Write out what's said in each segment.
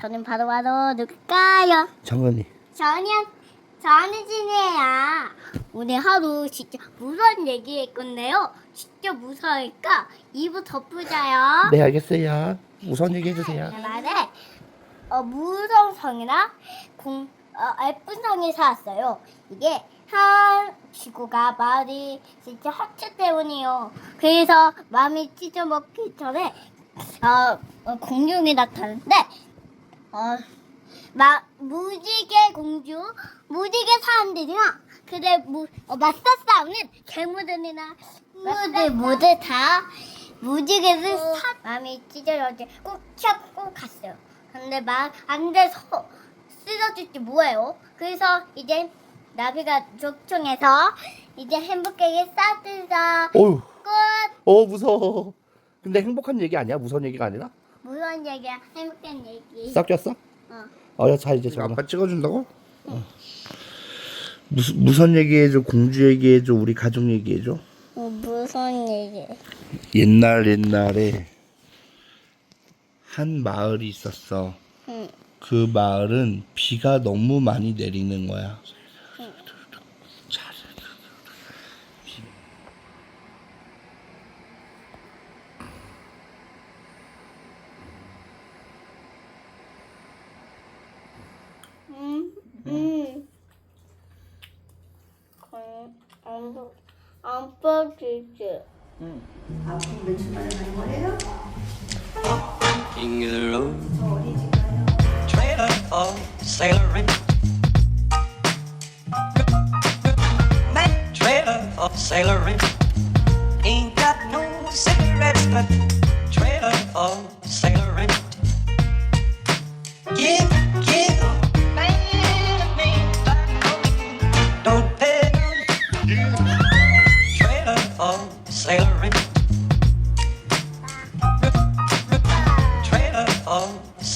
저는 바로 바로 누굴까요? 정은이. 저는 전우진이에요. 오늘 하루 진짜 무서운 얘기할 건데요. 진짜 무서우니까 입을 덮으자요. 네 알겠어요. 우선 얘기해 주세요. 말에 어, 무서운 성이랑 공, 어, 예쁜 성이 살았어요. 이게 한 지구가 마을이 진짜 하체 때문이요. 그래서 마음이 찢어먹기 전에 어, 어, 공룡이 나타났는데 어, 마, 무지개 공주, 무지개 사람들이랑 그래 무, 어, 맞서 싸우는 괴물들이나 친구들 모두 다 무지개를 사 마음이 찢어져서 꼭 잡고 갔어요. 근데 막 안 돼서 쓰러질지 뭐예요? 그래서 이제 나비가 족청해서 이제 행복하게 싸들자 어휴, 끝 어 무서워. 근데 행복한 얘기 아니야? 무서운 얘기가 아니라? 무서운 얘기야 행복한 얘기. 싹 꼈어? 어. 어, 자 이제 잠깐. 아빠 찍어준다고? 어. 무슨 무선 얘기해줘, 공주 얘기해줘, 우리 가족 얘기해줘. 어, 무서운 얘기. 옛날 옛날에 한 마을이 있었어. 응. 그 마을은 비가 너무 많이 내리는 거야. uncle teacher. Hmm. The road. trailer for sailoring. Man, trailer for sailoring. Ain't got no cigarettes, but trailer for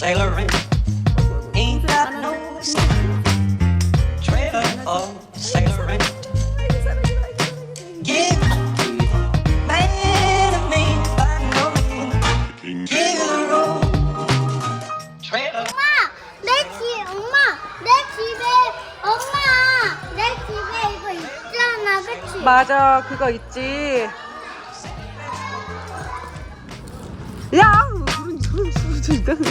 sailoring. Ain't got no trailer for sailoring. Give man of me by no means. Give the road. Trailer. 엄마, 내 집, 엄마, 내 집에, 엄마, 내 집에 이거 있잖아, 그치? 맞아 그거 있지 야 그런 그런 있다 그러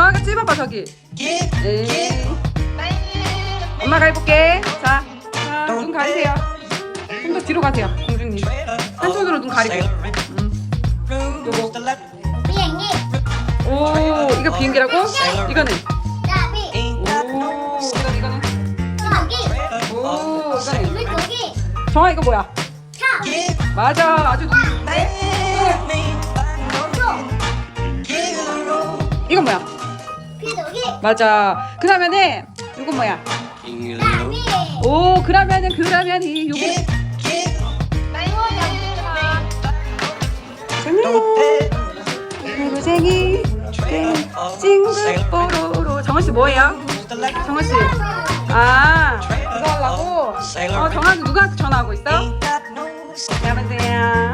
정아가 찝어봐 저기. 네. 엄마가 해볼게. 자, 자, 눈 가리세요. 좀 더 뒤로 가세요 공주님. 한손으로 눈 가리고. sailoring. 음. 비행기, 오 이거 비행기라고? 이거는. 나비, 오 이거 오 정아 이거 뭐야? 차, 맞아 아주 눈 맞아 그러면은 이건 뭐야? 오 그러면은 그러면 이 요거 Give, give 음, 고생이 찡긋. 뽀로로 정원 씨 뭐예요? To let. 정원 씨 아 그거 하려고? 어. 정아 누구한테 전화하고 있어? 여보세요